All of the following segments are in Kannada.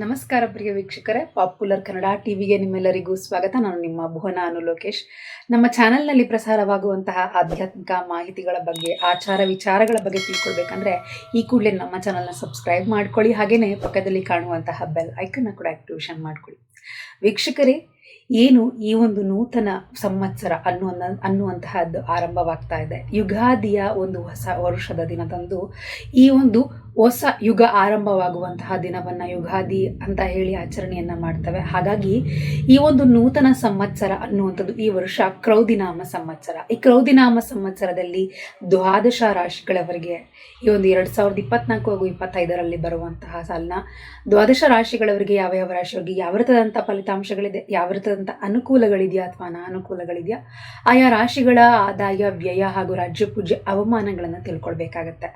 ನಮಸ್ಕಾರ ಪ್ರಿಯ ವೀಕ್ಷಕರೇ. ಪಾಪ್ಯುಲರ್ ಕನ್ನಡ ಟಿವಿಗೆ ನಿಮ್ಮೆಲ್ಲರಿಗೂ ಸ್ವಾಗತ. ನಾನು ನಿಮ್ಮ ಭುವನ ಅನು ಲೋಕೇಶ್. ನಮ್ಮ ಚಾನೆಲ್ನಲ್ಲಿ ಪ್ರಸಾರವಾಗುವಂತಹ ಆಧ್ಯಾತ್ಮಿಕ ಮಾಹಿತಿಗಳ ಬಗ್ಗೆ, ಆಚಾರ ವಿಚಾರಗಳ ಬಗ್ಗೆ ತಿಳ್ಕೊಳ್ಬೇಕಂದ್ರೆ, ಈ ಕೂಡಲೇ ನಮ್ಮ ಚಾನಲ್ನ ಸಬ್ಸ್ಕ್ರೈಬ್ ಮಾಡ್ಕೊಳ್ಳಿ. ಹಾಗೆಯೇ ಪಕ್ಕದಲ್ಲಿ ಕಾಣುವಂತಹ ಬೆಲ್ ಐಕನ್ನ ಕೂಡ ಆಕ್ಟಿವೇಷನ್ ಮಾಡ್ಕೊಳ್ಳಿ. ವೀಕ್ಷಕರೇ, ಏನು ಈ ಒಂದು ನೂತನ ಸಂವತ್ಸರ ಅನ್ನುವ ಅನ್ನುವಂತಹದ್ದು ಆರಂಭವಾಗ್ತಾ ಇದೆ. ಯುಗಾದಿಯ ಒಂದು ಹೊಸ ವರ್ಷದ ದಿನದಂದು ಈ ಒಂದು ಹೊಸ ಯುಗ ಆರಂಭವಾಗುವಂತಹ ದಿನವನ್ನು ಯುಗಾದಿ ಅಂತ ಹೇಳಿ ಆಚರಣೆಯನ್ನು ಮಾಡ್ತವೆ. ಹಾಗಾಗಿ ಈ ಒಂದು ನೂತನ ಸಂವತ್ಸರ ಅನ್ನುವಂಥದ್ದು ಈ ವರ್ಷ ಕ್ರೌದಿನಾಮ ಸಂವತ್ಸರ. ಈ ಕ್ರೌದಿನಾಮ ಸಂವತ್ಸರದಲ್ಲಿ ದ್ವಾದಶ ರಾಶಿಗಳವರೆಗೆ ಈ ಒಂದು ಎರಡು ಸಾವಿರದ ಇಪ್ಪತ್ನಾಲ್ಕು ಹಾಗೂ ಇಪ್ಪತ್ತೈದರಲ್ಲಿ ಬರುವಂತಹ ಸಾಲಿನ ದ್ವಾದಶ ರಾಶಿಗಳವರಿಗೆ ಯಾವ ಯಾವ ರಾಶಿಯವರಿಗೆ ಯಾವ ರೀತಿಯಾದಂಥ ಫಲಿತಾಂಶಗಳಿದೆ, ಯಾವ ರೀತಿಯಾದಂಥ ಅನುಕೂಲಗಳಿದೆಯಾ ಅಥವಾ ಅನಾನುಕೂಲಗಳಿದೆಯಾ, ಆಯಾ ರಾಶಿಗಳ ಆದಾಯ, ವ್ಯಯ ಹಾಗೂ ರಾಜ್ಯ ಪೂಜೆ ಅವಮಾನಗಳನ್ನು ತಿಳ್ಕೊಳ್ಬೇಕಾಗತ್ತೆ.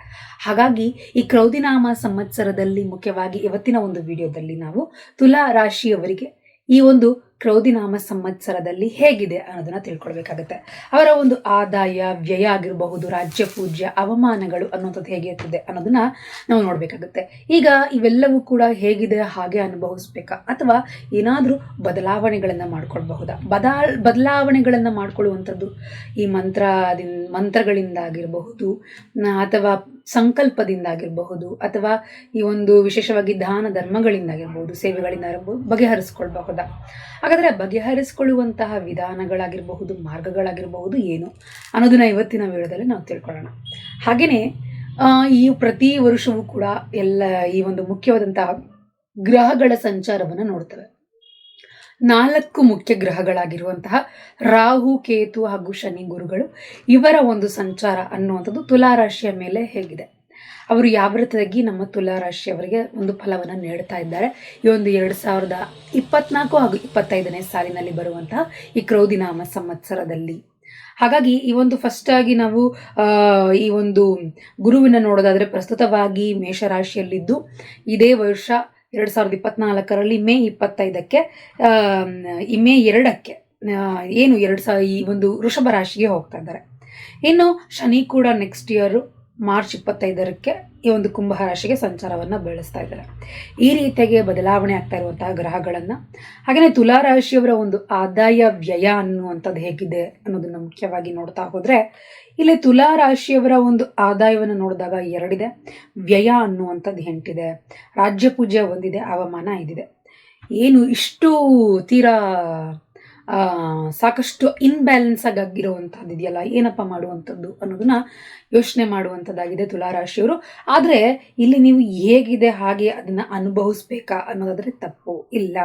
ಹಾಗಾಗಿ ಈ ಕ್ರೌದಿನಾಮ ಸಂವತ್ಸರದಲ್ಲಿ ಮುಖ್ಯವಾಗಿ ಇವತ್ತಿನ ಒಂದು ವಿಡಿಯೋದಲ್ಲಿ ನಾವು ತುಲಾ ರಾಶಿಯವರಿಗೆ ಈ ಒಂದು ಕ್ರೌದಿನಾಮ ಸಂವತ್ಸರದಲ್ಲಿ ಹೇಗಿದೆ ಅನ್ನೋದನ್ನ ತಿಳ್ಕೊಳ್ಬೇಕಾಗತ್ತೆ. ಅವರ ಒಂದು ಆದಾಯ, ವ್ಯಯ ಆಗಿರಬಹುದು, ರಾಜ್ಯ ಪೂಜ್ಯ, ಅವಮಾನಗಳು ಅನ್ನೋಂಥದ್ದು ಹೇಗಿರ್ತದೆ ಅನ್ನೋದನ್ನ ನಾವು ನೋಡಬೇಕಾಗುತ್ತೆ. ಈಗ ಇವೆಲ್ಲವೂ ಕೂಡ ಹೇಗಿದೆ, ಹಾಗೆ ಅನುಭವಿಸ್ಬೇಕಾ? ಅಥವಾ ಏನಾದರೂ ಬದಲಾವಣೆಗಳನ್ನು ಮಾಡ್ಕೊಳ್ಬಹುದಾ? ಬದಾ ಬದಲಾವಣೆಗಳನ್ನು ಮಾಡ್ಕೊಳ್ಳುವಂಥದ್ದು ಈ ಮಂತ್ರದಿಂದ ಮಂತ್ರಗಳಿಂದ ಆಗಿರಬಹುದು ಅಥವಾ ಸಂಕಲ್ಪದಿಂದ ಆಗಿರಬಹುದು ಅಥವಾ ಈ ಒಂದು ವಿಶೇಷವಾಗಿ ದಾನ ಧರ್ಮಗಳಿಂದಾಗಿರ್ಬೋದು ಸೇವೆಗಳಿಂದ ಬಗೆಹರಿಸ್ಕೊಳ್ಬಹುದಾ? ಹಾಗಾದರೆ ಬಗೆಹರಿಸಿಕೊಳ್ಳುವಂತಹ ವಿಧಾನಗಳಾಗಿರಬಹುದು, ಮಾರ್ಗಗಳಾಗಿರಬಹುದು ಏನು ಅನ್ನೋದನ್ನ ಇವತ್ತಿನ ವಿಡಿಯೋದಲ್ಲಿ ನಾವು ತಿಳ್ಕೊಳ್ಳೋಣ. ಹಾಗೆಯೇ ಈ ಪ್ರತಿ ವರ್ಷವೂ ಕೂಡ ಎಲ್ಲ ಈ ಒಂದು ಮುಖ್ಯವಾದಂತಹ ಗ್ರಹಗಳ ಸಂಚಾರವನ್ನು ನೋಡ್ತವೆ. ನಾಲ್ಕು ಮುಖ್ಯ ಗ್ರಹಗಳಾಗಿರುವಂತಹ ರಾಹು, ಕೇತು ಹಾಗೂ ಶನಿ ಗುರುಗಳು ಇವರ ಒಂದು ಸಂಚಾರ ಅನ್ನುವಂಥದ್ದು ತುಲಾರಾಶಿಯ ಮೇಲೆ ಹೇಗಿದೆ. ಅವರು ಯಾವ ರೀತಿಯಾಗಿ ನಮ್ಮ ತುಲಾ ರಾಶಿಯವರಿಗೆ ಒಂದು ಫಲವನ್ನು ನೀಡ್ತಾ ಇದ್ದಾರೆ. ಈ ಒಂದು ಎರಡು ಸಾವಿರದ ಇಪ್ಪತ್ನಾಲ್ಕು ಹಾಗೂ ಇಪ್ಪತ್ತೈದನೇ ಸಾಲಿನಲ್ಲಿ ಬರುವಂತಹ ಈ ಕ್ರೋಧಿನಾಮ ಸಂವತ್ಸರದಲ್ಲಿ. ಹಾಗಾಗಿ ಈ ಒಂದು ಫಸ್ಟ್ ಆಗಿ ನಾವು ಈ ಒಂದು ಗುರುವಿನ ನೋಡೋದಾದ್ರೆ ಪ್ರಸ್ತುತವಾಗಿ ಮೇಷರಾಶಿಯಲ್ಲಿದ್ದು, ಇದೇ ವರ್ಷ ಎರಡು ಸಾವಿರದ ಇಪ್ಪತ್ನಾಲ್ಕರಲ್ಲಿ ಮೇ ಇಪ್ಪತ್ತೈದಕ್ಕೆ ಈ ಮೇ ಎರಡಕ್ಕೆ ಏನು ಎರಡು ಸಾವಿರ ಈ ಒಂದು ವೃಷಭ ರಾಶಿಗೆ ಹೋಗ್ತಾ ಇದ್ದಾರೆ. ಇನ್ನು ಶನಿ ಕೂಡ ನೆಕ್ಸ್ಟ್ ಇಯರು ಮಾರ್ಚ್ ಇಪ್ಪತ್ತೈದರಕ್ಕೆ ಈ ಒಂದು ಕುಂಭ ರಾಶಿಗೆ ಸಂಚಾರವನ್ನು ಬೆಳೆಸ್ತಾ ಇದ್ದಾರೆ. ಈ ರೀತಿಯಾಗಿ ಬದಲಾವಣೆ ಆಗ್ತಾ ಇರುವಂತಹ ಗ್ರಹಗಳನ್ನು ಹಾಗೆಯೇ ತುಲಾ ರಾಶಿಯವರ ಒಂದು ಆದಾಯ ವ್ಯಯ ಅನ್ನುವಂಥದ್ದು ಹೇಗಿದೆ ಅನ್ನೋದನ್ನು ಮುಖ್ಯವಾಗಿ ನೋಡ್ತಾ ಹೋದರೆ, ಇಲ್ಲಿ ತುಲಾ ರಾಶಿಯವರ ಒಂದು ಆದಾಯವನ್ನು ನೋಡಿದಾಗ ಎರಡಿದೆ, ವ್ಯಯ ಅನ್ನುವಂಥದ್ದು ಎಂಟಿದೆ, ರಾಜ್ಯ ಪೂಜೆ ಒಂದಿದೆ ಅವಮಾನ ಇದಿದೆ ಏನು ಇಷ್ಟು ತೀರಾ ಸಾಕಷ್ಟು ಇನ್ಬ್ಯಾಲೆನ್ಸ್ ಆಗಿ ಆಗಿರುವಂಥದ್ದು ಇದೆಯಲ್ಲ, ಏನಪ್ಪ ಮಾಡುವಂಥದ್ದು ಅನ್ನೋದನ್ನ ಯೋಚನೆ ಮಾಡುವಂಥದ್ದಾಗಿದೆ ತುಲಾರಾಶಿಯವರು. ಆದರೆ ಇಲ್ಲಿ ನೀವು ಹೇಗಿದೆ, ಹಾಗೆ ಅದನ್ನು ಅನುಭವಿಸ್ಬೇಕಾ ಅನ್ನೋದಾದರೆ ತಪ್ಪು ಇಲ್ಲ.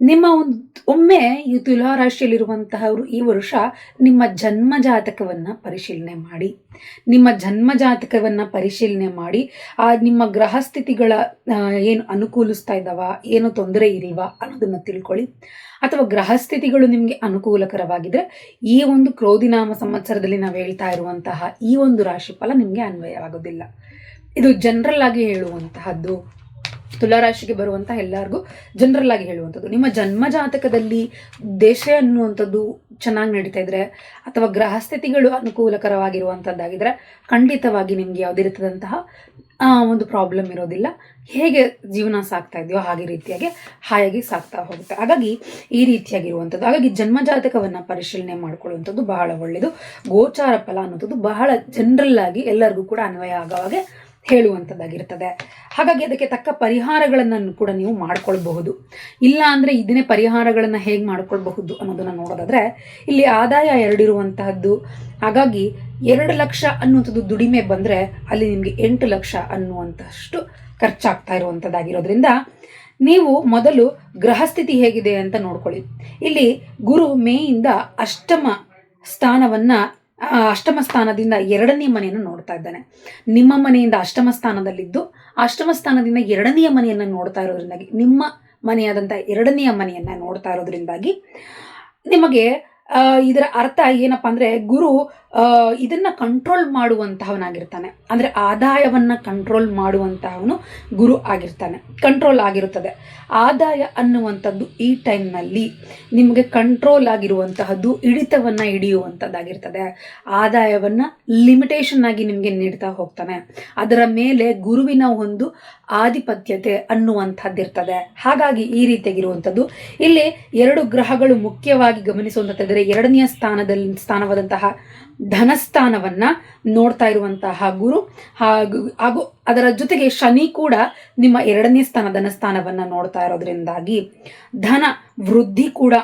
ನಿಮ್ಮ ಒಂದು, ಒಮ್ಮೆ ಈ ತುಲಾರಾಶಿಯಲ್ಲಿರುವಂತಹವರು ಈ ವರ್ಷ ನಿಮ್ಮ ಜನ್ಮ ಜಾತಕವನ್ನು ಪರಿಶೀಲನೆ ಮಾಡಿ. ನಿಮ್ಮ ಜನ್ಮ ಜಾತಕವನ್ನು ಪರಿಶೀಲನೆ ಮಾಡಿ. ಆ ನಿಮ್ಮ ಗ್ರಹ ಸ್ಥಿತಿಗಳ ಏನು ಅನುಕೂಲಿಸ್ತಾ ಇದ್ದಾವ ಏನು ತೊಂದರೆ ಇಲ್ವಾ ಅನ್ನೋದನ್ನು ತಿಳ್ಕೊಳ್ಳಿ. ಅಥವಾ ಗ್ರಹ ಸ್ಥಿತಿಗಳು ನಿಮಗೆ ಅನುಕೂಲಕರವಾಗಿದ್ದರೆ ಈ ಒಂದು ಕ್ರೋಧಿನಾಮ ಸಂವತ್ಸರದಲ್ಲಿ ನಾವು ಹೇಳ್ತಾ ಇರುವಂತಹ ಈ ಒಂದು ರಾಶಿಫಲ ನಿಮಗೆ ಅನ್ವಯವಾಗೋದಿಲ್ಲ. ಇದು ಜನರಲ್ ಆಗಿ ಹೇಳುವಂತಹದ್ದು. ತುಲಾರಾಶಿಗೆ ಬರುವಂಥ ಎಲ್ಲರಿಗೂ ಜನರಲ್ ಆಗಿ ಹೇಳುವಂಥದ್ದು. ನಿಮ್ಮ ಜನ್ಮ ಜಾತಕದಲ್ಲಿ ದೇಶ ಅನ್ನುವಂಥದ್ದು ಚೆನ್ನಾಗಿ ನಡೀತಾ ಇದ್ರೆ ಅಥವಾ ಗ್ರಹಸ್ಥಿತಿಗಳು ಅನುಕೂಲಕರವಾಗಿರುವಂಥದ್ದಾಗಿದ್ರೆ ಖಂಡಿತವಾಗಿ ನಿಮಗೆ ಯಾವುದೇ ರೀತಿಯಾದಂತಹ ಒಂದು ಪ್ರಾಬ್ಲಮ್ ಇರೋದಿಲ್ಲ. ಹೇಗೆ ಜೀವನ ಸಾಕ್ತಾ ಇದೆಯೋ ಹಾಗೆ ರೀತಿಯಾಗಿ ಹಾಯಾಗಿ ಸಾಕ್ತಾ ಹೋಗುತ್ತೆ. ಹಾಗಾಗಿ ಈ ರೀತಿಯಾಗಿರುವಂಥದ್ದು. ಹಾಗಾಗಿ ಜನ್ಮ ಜಾತಕವನ್ನು ಪರಿಶೀಲನೆ ಮಾಡಿಕೊಳ್ಳುವಂಥದ್ದು ಬಹಳ ಒಳ್ಳೆಯದು ಗೋಚಾರ ಫಲ ಅನ್ನೋಂಥದ್ದು ಬಹಳ ಜನರಲ್ ಆಗಿ ಎಲ್ಲರಿಗೂ ಕೂಡ ಅನ್ವಯ ಆಗೋವಾಗೆ ಹೇಳುವಂಥದ್ದಾಗಿರ್ತದೆ ಹಾಗಾಗಿ ಅದಕ್ಕೆ ತಕ್ಕ ಪರಿಹಾರಗಳನ್ನು ಕೂಡ ನೀವು ಮಾಡ್ಕೊಳ್ಬಹುದು. ಇಲ್ಲ ಅಂದರೆ ಇದನ್ನೇ ಪರಿಹಾರಗಳನ್ನು ಹೇಗೆ ಮಾಡ್ಕೊಳ್ಬಹುದು ಅನ್ನೋದನ್ನು ನೋಡೋದಾದರೆ, ಇಲ್ಲಿ ಆದಾಯ ಎರಡಿರುವಂತಹದ್ದು. ಹಾಗಾಗಿ ಎರಡು ಲಕ್ಷ ಅನ್ನುವಂಥದ್ದು ದುಡಿಮೆ ಬಂದರೆ ಅಲ್ಲಿ ನಿಮಗೆ ಎಂಟು ಲಕ್ಷ ಅನ್ನುವಂಥಷ್ಟು ಖರ್ಚಾಗ್ತಾ ಇರುವಂಥದ್ದಾಗಿರೋದ್ರಿಂದ ನೀವು ಮೊದಲು ಗ್ರಹಸ್ಥಿತಿ ಹೇಗಿದೆ ಅಂತ ನೋಡ್ಕೊಳ್ಳಿ. ಇಲ್ಲಿ ಗುರು ಮೇಯಿಂದ ಅಷ್ಟಮ ಸ್ಥಾನವನ್ನು ಅಷ್ಟಮ ಸ್ಥಾನದಿಂದ ಎರಡನೇ ಮನೆಯನ್ನು ನೋಡ್ತಾ ಇದ್ದಾನೆ. ನಿಮ್ಮ ಮನೆಯಿಂದ ಅಷ್ಟಮ ಸ್ಥಾನದಲ್ಲಿದ್ದು, ಅಷ್ಟಮ ಸ್ಥಾನದಿಂದ ಎರಡನೆಯ ಮನೆಯನ್ನು ನೋಡ್ತಾ ಇರೋದ್ರಿಂದಾಗಿ, ನಿಮ್ಮ ಮನೆಯಾದಂಥ ಎರಡನೆಯ ಮನೆಯನ್ನು ನೋಡ್ತಾ ಇರೋದ್ರಿಂದಾಗಿ ನಿಮಗೆ ಇದರ ಅರ್ಥ ಏನಪ್ಪ ಅಂದರೆ, ಗುರು ಇದನ್ನ ಕಂಟ್ರೋಲ್ ಮಾಡುವಂತಹವನಾಗಿರ್ತಾನೆ. ಅಂದರೆ ಆದಾಯವನ್ನು ಕಂಟ್ರೋಲ್ ಮಾಡುವಂತಹವನು ಗುರು ಆಗಿರ್ತಾನೆ. ಕಂಟ್ರೋಲ್ ಆಗಿರುತ್ತದೆ. ಆದಾಯ ಅನ್ನುವಂಥದ್ದು ಈ ಟೈಮ್ನಲ್ಲಿ ನಿಮಗೆ ಕಂಟ್ರೋಲ್ ಆಗಿರುವಂತಹದ್ದು ಹಿಡಿತವನ್ನು ಹಿಡಿಯುವಂಥದ್ದಾಗಿರ್ತದೆ ಆದಾಯವನ್ನು ಲಿಮಿಟೇಷನ್ ಆಗಿ ನಿಮಗೆ ನೀಡ್ತಾ ಹೋಗ್ತಾನೆ. ಅದರ ಮೇಲೆ ಗುರುವಿನ ಒಂದು ಆಧಿಪತ್ಯತೆ ಅನ್ನುವಂಥದ್ದಿರ್ತದೆ. ಹಾಗಾಗಿ ಈ ರೀತಿಯಾಗಿರುವಂಥದ್ದು. ಇಲ್ಲಿ ಎರಡು ಗ್ರಹಗಳು ಮುಖ್ಯವಾಗಿ ಗಮನಿಸುವಂಥದ್ದಿದ್ದರೆ ಎರಡನೆಯ ಸ್ಥಾನದಲ್ಲಿ ಸ್ಥಾನವಾದಂತಹ ಧನಸ್ಥಾನವನ್ನ ನೋಡ್ತಾ ಇರುವಂತಹ ಗುರು. ಹಾಗೂ ಹಾಗೂ ಅದರ ಜೊತೆಗೆ ಶನಿ ಕೂಡ ನಿಮ್ಮ ಎರಡನೇ ಸ್ಥಾನ ಧನಸ್ಥಾನವನ್ನು ನೋಡ್ತಾ ಇರೋದ್ರಿಂದಾಗಿ ಧನ ವೃದ್ಧಿ ಕೂಡ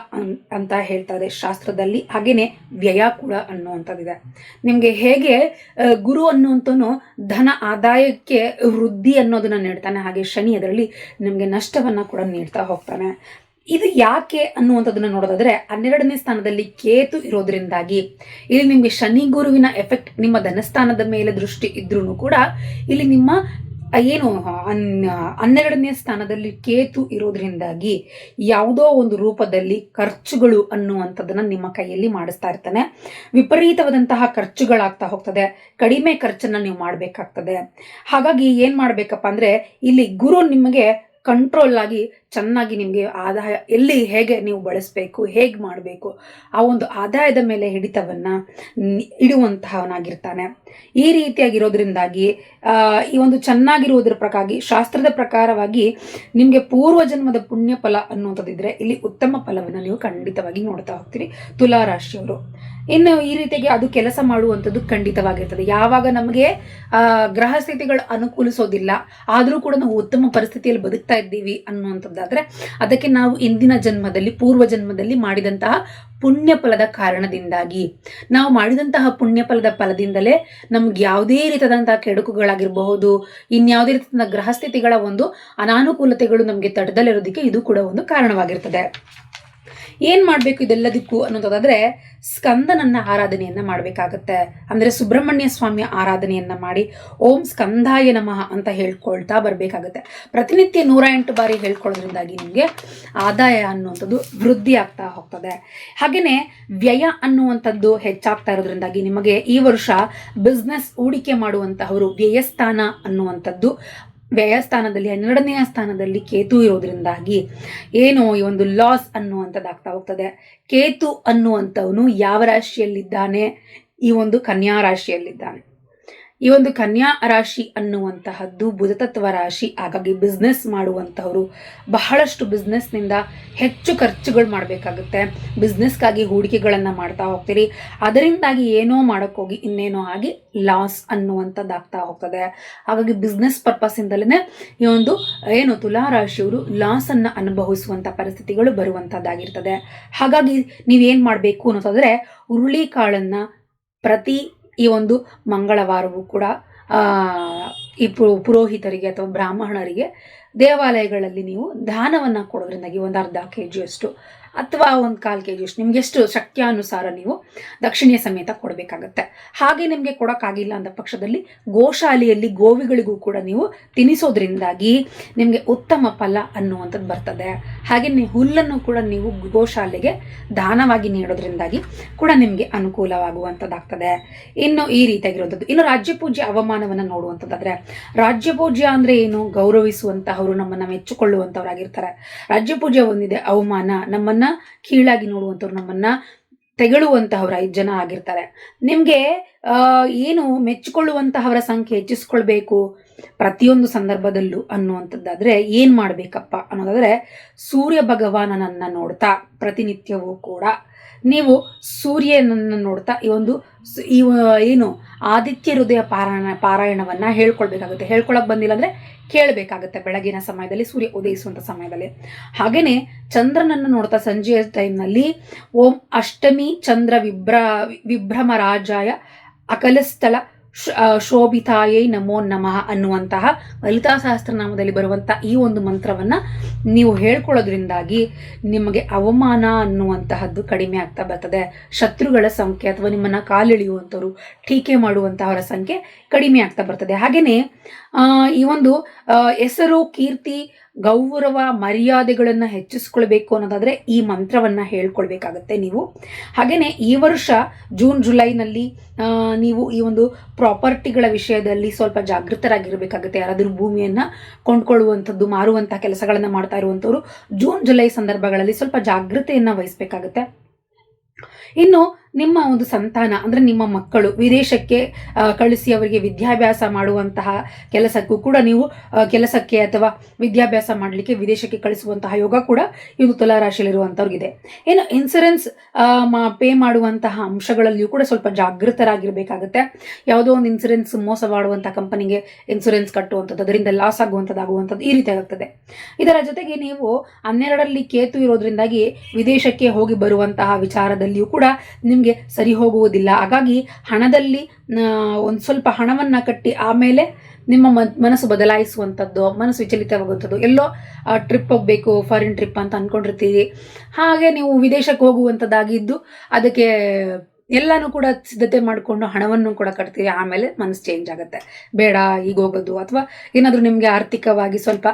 ಅಂತ ಹೇಳ್ತಾರೆ ಶಾಸ್ತ್ರದಲ್ಲಿ. ಹಾಗೆಯೇ ವ್ಯಯ ಕೂಡ ಅನ್ನುವಂಥದ್ದಿದೆ. ನಿಮಗೆ ಹೇಗೆ ಗುರು ಅನ್ನುವಂಥನು ಧನ ಆದಾಯಕ್ಕೆ ವೃದ್ಧಿ ಅನ್ನೋದನ್ನು ನೀಡ್ತಾನೆ, ಹಾಗೆ ಶನಿ ಅದರಲ್ಲಿ ನಿಮಗೆ ನಷ್ಟವನ್ನ ಕೂಡ ನೀಡ್ತಾ ಹೋಗ್ತಾನೆ. ಇದು ಯಾಕೆ ಅನ್ನುವಂಥದ್ದನ್ನ ನೋಡೋದಾದ್ರೆ ಹನ್ನೆರಡನೇ ಸ್ಥಾನದಲ್ಲಿ ಕೇತು ಇರೋದ್ರಿಂದಾಗಿ ಇಲ್ಲಿ ನಿಮಗೆ ಶನಿ ಗುರುವಿನ ಎಫೆಕ್ಟ್ ನಿಮ್ಮ ಧನಸ್ಥಾನದ ಮೇಲೆ ದೃಷ್ಟಿ ಇದ್ರೂ ಕೂಡ ಇಲ್ಲಿ ನಿಮ್ಮ ಏನು ಹನ್ನೆರಡನೇ ಸ್ಥಾನದಲ್ಲಿ ಕೇತು ಇರೋದ್ರಿಂದಾಗಿ ಯಾವುದೋ ಒಂದು ರೂಪದಲ್ಲಿ ಖರ್ಚುಗಳು ಅನ್ನುವಂಥದ್ದನ್ನ ನಿಮ್ಮ ಕೈಯಲ್ಲಿ ಮಾಡಿಸ್ತಾ ಇರ್ತಾನೆ. ವಿಪರೀತವಾದಂತಹ ಖರ್ಚುಗಳಾಗ್ತಾ ಹೋಗ್ತದೆ. ಕಡಿಮೆ ಖರ್ಚನ್ನ ನೀವು ಮಾಡಬೇಕಾಗ್ತದೆ. ಹಾಗಾಗಿ ಏನು ಮಾಡಬೇಕಪ್ಪ ಅಂದರೆ ಇಲ್ಲಿ ಗುರು ನಿಮಗೆ ಕಂಟ್ರೋಲ್ ಆಗಿ ಚೆನ್ನಾಗಿ ನಿಮಗೆ ಆದಾಯ ಎಲ್ಲಿ ಹೇಗೆ ನೀವು ಬಳಸಬೇಕು, ಹೇಗೆ ಮಾಡಬೇಕು, ಆ ಒಂದು ಆದಾಯದ ಮೇಲೆ ಹಿಡಿತವನ್ನು ಇಡುವಂತಹವನಾಗಿರ್ತಾನೆ. ಈ ರೀತಿಯಾಗಿರೋದ್ರಿಂದಾಗಿ ಈ ಒಂದು ಚೆನ್ನಾಗಿರುವುದರ ಪ್ರಕಾರ ಶಾಸ್ತ್ರದ ಪ್ರಕಾರವಾಗಿ ನಿಮಗೆ ಪೂರ್ವ ಜನ್ಮದ ಪುಣ್ಯ ಫಲ ಅನ್ನುವಂಥದ್ದಿದ್ರೆ ಇಲ್ಲಿ ಉತ್ತಮ ಫಲವನ್ನು ನೀವು ಖಂಡಿತವಾಗಿ ನೋಡ್ತಾ ಹೋಗ್ತೀರಿ ತುಲಾ ರಾಶಿಯವರು ಇನ್ನು ಈ ರೀತಿಯಾಗಿ ಅದು ಕೆಲಸ ಮಾಡುವಂಥದ್ದು ಖಂಡಿತವಾಗಿರ್ತದೆ. ಯಾವಾಗ ನಮಗೆ ಗ್ರಹ ಸ್ಥಿತಿಗಳು ಅನುಕೂಲಿಸೋದಿಲ್ಲ, ಆದರೂ ಕೂಡ ನಾವು ಉತ್ತಮ ಪರಿಸ್ಥಿತಿಯಲ್ಲಿ ಬದುಕ್ತಾ ಇದ್ದೀವಿ ಅನ್ನುವಂಥದ್ದಾದ್ರೆ ಅದಕ್ಕೆ ನಾವು ಇಂದಿನ ಜನ್ಮದಲ್ಲಿ, ಪೂರ್ವ ಜನ್ಮದಲ್ಲಿ ಮಾಡಿದಂತಹ ಪುಣ್ಯ ಫಲದ ಕಾರಣದಿಂದಾಗಿ. ನಾವು ಮಾಡಿದಂತಹ ಪುಣ್ಯ ಫಲದ ಫಲದಿಂದಲೇ ನಮ್ಗೆ ಯಾವುದೇ ರೀತಿಯಾದಂತಹ ಕೆಡುಕುಗಳಾಗಿರಬಹುದು, ಇನ್ಯಾವುದೇ ರೀತಿಯ ಗ್ರಹಸ್ಥಿತಿಗಳ ಒಂದು ಅನಾನುಕೂಲತೆಗಳು ನಮಗೆ ತಡೆದಲ್ಲಿರೋದಕ್ಕೆ ಇದು ಕೂಡ ಒಂದು ಕಾರಣವಾಗಿರ್ತದೆ. ಏನು ಮಾಡಬೇಕು ಇದೆಲ್ಲದಕ್ಕೂ ಅನ್ನೋದಾದರೆ ಸ್ಕಂದನನ್ನ ಆರಾಧನೆಯನ್ನ ಮಾಡಬೇಕಾಗತ್ತೆ. ಅಂದರೆ ಸುಬ್ರಹ್ಮಣ್ಯ ಸ್ವಾಮಿಯ ಆರಾಧನೆಯನ್ನ ಮಾಡಿ ಓಂ ಸ್ಕಂದಾಯ ನಮಃ ಅಂತ ಹೇಳ್ಕೊಳ್ತಾ ಬರಬೇಕಾಗತ್ತೆ. ಪ್ರತಿನಿತ್ಯ ನೂರ ಎಂಟು ಬಾರಿ ಹೇಳ್ಕೊಳ್ಳೋದ್ರಿಂದಾಗಿ ನಿಮಗೆ ಆದಾಯ ಅನ್ನುವಂಥದ್ದು ವೃದ್ಧಿ ಆಗ್ತಾ ಹೋಗ್ತದೆ. ಹಾಗೆಯೇ ವ್ಯಯ ಅನ್ನುವಂಥದ್ದು ಹೆಚ್ಚಾಗ್ತಾ ಇರೋದ್ರಿಂದಾಗಿ ನಿಮಗೆ ಈ ವರ್ಷ ಬಿಸ್ನೆಸ್ ಹೂಡಿಕೆ ಮಾಡುವಂತಹವರು ವ್ಯಯಸ್ಥಾನ ಅನ್ನುವಂಥದ್ದು ವ್ಯಯಸ್ಥಾನದಲ್ಲಿ, ಹನ್ನೆರಡನೆಯ ಸ್ಥಾನದಲ್ಲಿ ಕೇತು ಇರೋದ್ರಿಂದಾಗಿ ಏನು ಈ ಒಂದು ಲಾಸ್ ಅನ್ನುವಂಥದ್ದಾಗ್ತಾ ಹೋಗ್ತದೆ. ಕೇತು ಅನ್ನುವಂಥವನು ಯಾವ ರಾಶಿಯಲ್ಲಿದ್ದಾನೆ? ಈ ಒಂದು ಕನ್ಯಾ ರಾಶಿಯಲ್ಲಿದ್ದಾನೆ. ಈ ಒಂದು ಕನ್ಯಾ ರಾಶಿ ಅನ್ನುವಂತಹದ್ದು ಬುಧತತ್ವ ರಾಶಿ, ಹಾಗಾಗಿ ಬಿಸ್ನೆಸ್ ಮಾಡುವಂತಹವರು ಬಹಳಷ್ಟು ಬಿಸ್ನೆಸ್ನಿಂದ ಹೆಚ್ಚು ಖರ್ಚುಗಳು ಮಾಡಬೇಕಾಗುತ್ತೆ. ಬಿಸ್ನೆಸ್ಗಾಗಿ ಹೂಡಿಕೆಗಳನ್ನು ಮಾಡ್ತಾ ಹೋಗ್ತೀರಿ. ಅದರಿಂದಾಗಿ ಏನೋ ಮಾಡೋಕ್ಕೋಗಿ ಇನ್ನೇನೋ ಆಗಿ ಲಾಸ್ ಅನ್ನುವಂಥದ್ದಾಗ್ತಾ ಹೋಗ್ತದೆ. ಹಾಗಾಗಿ ಬಿಸ್ನೆಸ್ ಪರ್ಪಸ್ಸಿಂದಲೇ ಈ ಒಂದು, ಏನು ತುಲಾ ರಾಶಿಯವರು ಲಾಸನ್ನು ಅನುಭವಿಸುವಂಥ ಪರಿಸ್ಥಿತಿಗಳು ಬರುವಂಥದ್ದಾಗಿರ್ತದೆ ಹಾಗಾಗಿ ನೀವೇನು ಮಾಡಬೇಕು ಅನ್ನೋದಾದರೆ ಕಾಳನ್ನು ಪ್ರತಿ ಈ ಒಂದು ಮಂಗಳವಾರವೂ ಕೂಡ ಈ ಪುರೋಹಿತರಿಗೆ ಅಥವಾ ಬ್ರಾಹ್ಮಣರಿಗೆ ದೇವಾಲಯಗಳಲ್ಲಿ ನೀವು ದಾನವನ್ನು ಕೊಡೋದ್ರಿಂದಾಗಿ ಒಂದು ಅರ್ಧ ಕೆ ಜಿಯಷ್ಟು ಅಥವಾ ಒಂದು ಕಾಲು ಕೆ ನಿಮ್ಗೆ ಎಷ್ಟು ಶಕ್ತಿಯಾನುಸಾರ ನೀವು ದಕ್ಷಿಣೆಯ ಸಮೇತ ಕೊಡಬೇಕಾಗತ್ತೆ. ಹಾಗೆ ನಿಮಗೆ ಕೊಡೋಕ್ಕಾಗಿಲ್ಲ ಅಂದ ಪಕ್ಷದಲ್ಲಿ ಗೋಶಾಲೆಯಲ್ಲಿ ಗೋವಿಗಳಿಗೂ ಕೂಡ ನೀವು ತಿನ್ನಿಸೋದ್ರಿಂದಾಗಿ ನಿಮಗೆ ಉತ್ತಮ ಫಲ ಅನ್ನುವಂಥದ್ದು ಬರ್ತದೆ. ಹಾಗೆ ನೀವು ಹುಲ್ಲನ್ನು ಕೂಡ ನೀವು ಗೋಶಾಲೆಗೆ ದಾನವಾಗಿ ನೀಡೋದ್ರಿಂದಾಗಿ ಕೂಡ ನಿಮಗೆ ಅನುಕೂಲವಾಗುವಂಥದ್ದಾಗ್ತದೆ. ಇನ್ನು ಈ ರೀತಿಯಾಗಿರುವಂಥದ್ದು. ಇನ್ನು ರಾಜ್ಯ ಪೂಜೆ ಅವಮಾನವನ್ನು ನೋಡುವಂಥದ್ದಾದ್ರೆ, ರಾಜ್ಯ ಪೂಜೆ ಅಂದರೆ ಏನು? ಗೌರವಿಸುವಂತಹವರು ನಮ್ಮನ್ನು ಮೆಚ್ಚಿಕೊಳ್ಳುವಂಥವರಾಗಿರ್ತಾರೆ ರಾಜ್ಯ ಪೂಜೆ ಒಂದಿದೆ ಅವಮಾನ. ನಮ್ಮನ್ನು ಕೀಳಾಗಿ ನೋಡುವಂಥವ್ರು, ನಮ್ಮನ್ನ ತೆಗಳುವಂತಹವ್ರ ಐದು ಜನ ಆಗಿರ್ತಾರೆ. ನಿಮಗೆ ಏನು ಮೆಚ್ಚಿಕೊಳ್ಳುವಂತಹವರ ಸಂಖ್ಯೆ ಹೆಚ್ಚಿಸ್ಕೊಳ್ಬೇಕು ಪ್ರತಿಯೊಂದು ಸಂದರ್ಭದಲ್ಲೂ ಅನ್ನುವಂಥದ್ದಾದ್ರೆ ಏನು ಮಾಡಬೇಕಪ್ಪ ಅನ್ನೋದಾದ್ರೆ ಸೂರ್ಯ ಭಗವಾನನನ್ನ ನೋಡ್ತಾ ಪ್ರತಿನಿತ್ಯವೂ ಕೂಡ. ನೀವು ಸೂರ್ಯನನ್ನು ನೋಡ್ತಾ ಈ ಒಂದು ಈ ಏನು, ಆದಿತ್ಯ ಹೃದಯ ಪಾರಾಯಣ, ಪಾರಾಯಣವನ್ನು ಹೇಳ್ಕೊಳ್ಬೇಕಾಗುತ್ತೆ. ಹೇಳ್ಕೊಳಕ್ ಬಂದಿಲ್ಲ ಅಂದರೆ ಕೇಳಬೇಕಾಗುತ್ತೆ ಬೆಳಗಿನ ಸಮಯದಲ್ಲಿ, ಸೂರ್ಯ ಉದಯಿಸುವಂಥ ಸಮಯದಲ್ಲಿ. ಹಾಗೆಯೇ ಚಂದ್ರನನ್ನು ನೋಡ್ತಾ ಸಂಜೆಯ ಟೈಮ್ನಲ್ಲಿ ಓಂ ಅಷ್ಟಮಿ ಚಂದ್ರ ವಿಭ್ರ ರಾಜಾಯ ಅಕಲಸ್ಥಳ ಶೋಭಿತಾಯೈ ನಮೋ ನಮಃ ಅನ್ನುವಂತಹ ಲಲಿತಾ ಸಹಸ್ರನಾಮದಲ್ಲಿ ಬರುವಂಥ ಈ ಒಂದು ಮಂತ್ರವನ್ನು ನೀವು ಹೇಳ್ಕೊಳ್ಳೋದ್ರಿಂದಾಗಿ ನಿಮಗೆ ಅವಮಾನ ಅನ್ನುವಂತಹದ್ದು ಕಡಿಮೆ ಆಗ್ತಾ ಬರ್ತದೆ. ಶತ್ರುಗಳ ಸಂಖ್ಯೆ ಅಥವಾ ನಿಮ್ಮನ್ನು ಕಾಲಿಳಿಯುವಂಥವ್ರು, ಟೀಕೆ ಮಾಡುವಂತಹವರ ಸಂಖ್ಯೆ ಕಡಿಮೆ ಆಗ್ತಾ ಬರ್ತದೆ. ಹಾಗೆಯೇ ಈ ಒಂದು ಹೆಸರು, ಕೀರ್ತಿ ಗೌರವ ಮರ್ಯಾದೆಗಳನ್ನು ಹೆಚ್ಚಿಸ್ಕೊಳ್ಬೇಕು ಅನ್ನೋದಾದರೆ ಈ ಮಂತ್ರವನ್ನು ಹೇಳ್ಕೊಳ್ಬೇಕಾಗತ್ತೆ ನೀವು. ಹಾಗೆಯೇ ಈ ವರ್ಷ ಜೂನ್ ಜುಲೈನಲ್ಲಿ ನೀವು ಈ ಒಂದು ಪ್ರಾಪರ್ಟಿಗಳ ವಿಷಯದಲ್ಲಿ ಸ್ವಲ್ಪ ಜಾಗೃತರಾಗಿರಬೇಕಾಗುತ್ತೆ. ಯಾರಾದರೂ ಭೂಮಿಯನ್ನು ಕೊಂಡ್ಕೊಳ್ಳುವಂಥದ್ದು, ಮಾರುವಂಥ ಕೆಲಸಗಳನ್ನು ಮಾಡ್ತಾ ಇರುವಂಥವ್ರು ಜೂನ್ ಜುಲೈ ಸಂದರ್ಭಗಳಲ್ಲಿ ಸ್ವಲ್ಪ ಜಾಗೃತೆಯನ್ನು ವಹಿಸಬೇಕಾಗುತ್ತೆ. ಇನ್ನು ನಿಮ್ಮ ಒಂದು ಸಂತಾನ, ಅಂದರೆ ನಿಮ್ಮ ಮಕ್ಕಳು, ವಿದೇಶಕ್ಕೆ ಕಳಿಸಿ ಅವರಿಗೆ ವಿದ್ಯಾಭ್ಯಾಸ ಮಾಡುವಂತಹ ಕೆಲಸಕ್ಕೂ ಕೂಡ ನೀವು ಕೆಲಸಕ್ಕೆ ಅಥವಾ ವಿದ್ಯಾಭ್ಯಾಸ ಮಾಡಲಿಕ್ಕೆ ವಿದೇಶಕ್ಕೆ ಕಳಿಸುವಂತಹ ಯೋಗ ಕೂಡ ಇದು ತುಲಾರಾಶಿಯಲ್ಲಿರುವಂಥವ್ರಿಗಿದೆ ಏನು ಇನ್ಸೂರೆನ್ಸ್ ಪೇ ಮಾಡುವಂತಹ ಅಂಶಗಳಲ್ಲಿಯೂ ಕೂಡ ಸ್ವಲ್ಪ ಜಾಗೃತರಾಗಿರಬೇಕಾಗುತ್ತೆ. ಯಾವುದೋ ಒಂದು ಇನ್ಸೂರೆನ್ಸ್ ಮೋಸ ಮಾಡುವಂಥ ಕಂಪನಿಗೆ ಇನ್ಸೂರೆನ್ಸ್ ಕಟ್ಟುವಂಥದ್ದು, ಅದರಿಂದ ಲಾಸ್ ಆಗುವಂಥದ್ದು ಆಗುವಂಥದ್ದು ಈ ರೀತಿ ಆಗುತ್ತದೆ. ಇದರ ಜೊತೆಗೆ ನೀವು ಹನ್ನೆರಡರಲ್ಲಿ ಕೇತು ಇರೋದ್ರಿಂದಾಗಿ ವಿದೇಶಕ್ಕೆ ಹೋಗಿ ಬರುವಂತಹ ವಿಚಾರದಲ್ಲಿಯೂ ಕೂಡ ನಿಮಗೆ ಸರಿ ಹೋಗುವುದಿಲ್ಲ. ಹಾಗಾಗಿ ಹಣದಲ್ಲಿ ಒಂದು ಸ್ವಲ್ಪ ಹಣವನ್ನು ಕಟ್ಟಿ ಆಮೇಲೆ ನಿಮ್ಮ ಮನಸ್ಸು ಬದಲಾಯಿಸುವಂಥದ್ದು ಮನಸ್ಸು ವಿಚಲಿತವಾಗುವಂಥದ್ದು ಎಲ್ಲೋ ಟ್ರಿಪ್ ಹೋಗಬೇಕು ಫಾರಿನ್ ಟ್ರಿಪ್ ಅಂತ ಅಂದ್ಕೊಂಡಿರ್ತೀರಿ ಹಾಗೆ ನೀವು ವಿದೇಶಕ್ಕೆ ಹೋಗುವಂಥದ್ದಾಗಿದ್ದು ಅದಕ್ಕೆ ಎಲ್ಲನೂ ಕೂಡ ಸಿದ್ಧತೆ ಮಾಡಿಕೊಂಡು ಹಣವನ್ನು ಕೂಡ ಕಟ್ತೀರಿ. ಆಮೇಲೆ ಮನಸ್ಸು ಚೇಂಜ್ ಆಗುತ್ತೆ. ಬೇಡ, ಈಗ ಹೋಗೋದು. ಅಥವಾ ಏನಾದರೂ ನಿಮಗೆ ಆರ್ಥಿಕವಾಗಿ ಸ್ವಲ್ಪ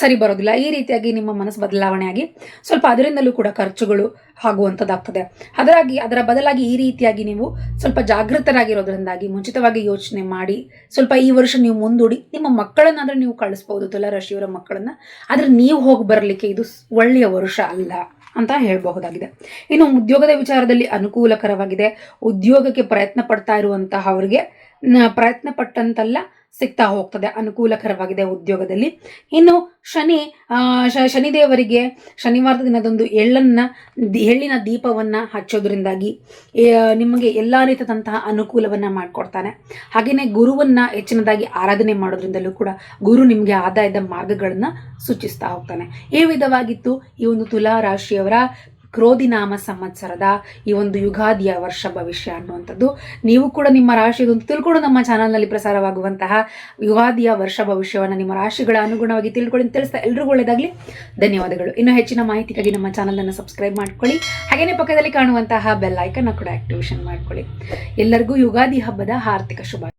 ಸರಿ ಬರೋದಿಲ್ಲ. ಈ ರೀತಿಯಾಗಿ ನಿಮ್ಮ ಮನಸ್ಸು ಬದಲಾವಣೆ ಆಗಿ ಸ್ವಲ್ಪ ಅದರಿಂದಲೂ ಕೂಡ ಖರ್ಚುಗಳು ಆಗುವಂಥದ್ದಾಗ್ತದೆ ಅದರಾಗಿ ಅದರ ಬದಲಾಗಿ ಈ ರೀತಿಯಾಗಿ ನೀವು ಸ್ವಲ್ಪ ಜಾಗೃತರಾಗಿರೋದ್ರಿಂದಾಗಿ ಮುಂಚಿತವಾಗಿ ಯೋಚನೆ ಮಾಡಿ, ಸ್ವಲ್ಪ ಈ ವರ್ಷ ನೀವು ಮುಂದೂಡಿ, ನಿಮ್ಮ ಮಕ್ಕಳನ್ನಾದ್ರೆ ನೀವು ಕಳಿಸ್ಬೋದು, ತುಲಾರಾಶಿಯವರ ಮಕ್ಕಳನ್ನ. ಆದರೆ ನೀವು ಹೋಗಿ ಬರಲಿಕ್ಕೆ ಇದು ಒಳ್ಳೆಯ ವರ್ಷ ಅಲ್ಲ ಅಂತ ಹೇಳಬಹುದಾಗಿದೆ. ಇನ್ನು ಉದ್ಯೋಗದ ವಿಚಾರದಲ್ಲಿ ಅನುಕೂಲಕರವಾಗಿದೆ. ಉದ್ಯೋಗಕ್ಕೆ ಪ್ರಯತ್ನ ಪಡ್ತಾ ಇರುವಂತಹ ಅವರಿಗೆ ಪ್ರಯತ್ನ ಪಟ್ಟಂತಲ್ಲ ಸಿಗ್ತಾ ಹೋಗ್ತದೆ, ಅನುಕೂಲಕರವಾಗಿದೆ ಉದ್ಯೋಗದಲ್ಲಿ. ಇನ್ನು ಶನಿ ಶನಿದೇವರಿಗೆ ಶನಿವಾರದ ದಿನದಂದು ಎಳ್ಳನ್ನ ಎಳ್ಳಿನ ದೀಪವನ್ನು ಹಚ್ಚೋದ್ರಿಂದಾಗಿ ನಿಮಗೆ ಎಲ್ಲ ರೀತಿಯಾದಂತಹ ಅನುಕೂಲವನ್ನು ಮಾಡಿಕೊಡ್ತಾನೆ. ಹಾಗೆಯೇ ಗುರುವನ್ನು ಹೆಚ್ಚಿನದಾಗಿ ಆರಾಧನೆ ಮಾಡೋದ್ರಿಂದಲೂ ಕೂಡ ಗುರು ನಿಮಗೆ ಆದಾಯದ ಮಾರ್ಗಗಳನ್ನು ಸೂಚಿಸ್ತಾ ಹೋಗ್ತಾನೆ. ಈ ವಿಧವಾಗಿತ್ತು ಈ ಒಂದು ತುಲಾ ರಾಶಿಯವರ ಕ್ರೋಧಿನಾಮ ಸಂವತ್ಸರದ ಈ ಒಂದು ಯುಗಾದಿಯ ವರ್ಷ ಭವಿಷ್ಯ ಅನ್ನುವಂಥದ್ದು. ನೀವು ಕೂಡ ನಿಮ್ಮ ರಾಶಿಯದೊಂದು ತಿಳ್ಕೊಂಡು ನಮ್ಮ ಚಾನಲ್ನಲ್ಲಿ ಪ್ರಸಾರವಾಗುವಂತಹ ಯುಗಾದಿಯ ವರ್ಷ ಭವಿಷ್ಯವನ್ನು ನಿಮ್ಮ ರಾಶಿಗಳ ಅನುಗುಣವಾಗಿ ತಿಳ್ಕೊಳ್ಳಿ ತಿಳಿಸ್ತಾ ಎಲ್ರಿಗೂ ಒಳ್ಳೆಯದಾಗಲಿ ಧನ್ಯವಾದಗಳು. ಇನ್ನು ಹೆಚ್ಚಿನ ಮಾಹಿತಿಗಾಗಿ ನಮ್ಮ ಚಾನಲನ್ನು ಸಬ್ಸ್ಕ್ರೈಬ್ ಮಾಡ್ಕೊಳ್ಳಿ. ಹಾಗೆಯೇ ಪಕ್ಕದಲ್ಲಿ ಕಾಣುವಂತಹ ಬೆಲ್ ಐಕನ್ ಕೂಡ ಆಕ್ಟಿವೇಷನ್ ಮಾಡ್ಕೊಳ್ಳಿ. ಎಲ್ಲರಿಗೂ ಯುಗಾದಿ ಹಬ್ಬದ ಹಾರ್ದಿಕ ಶುಭ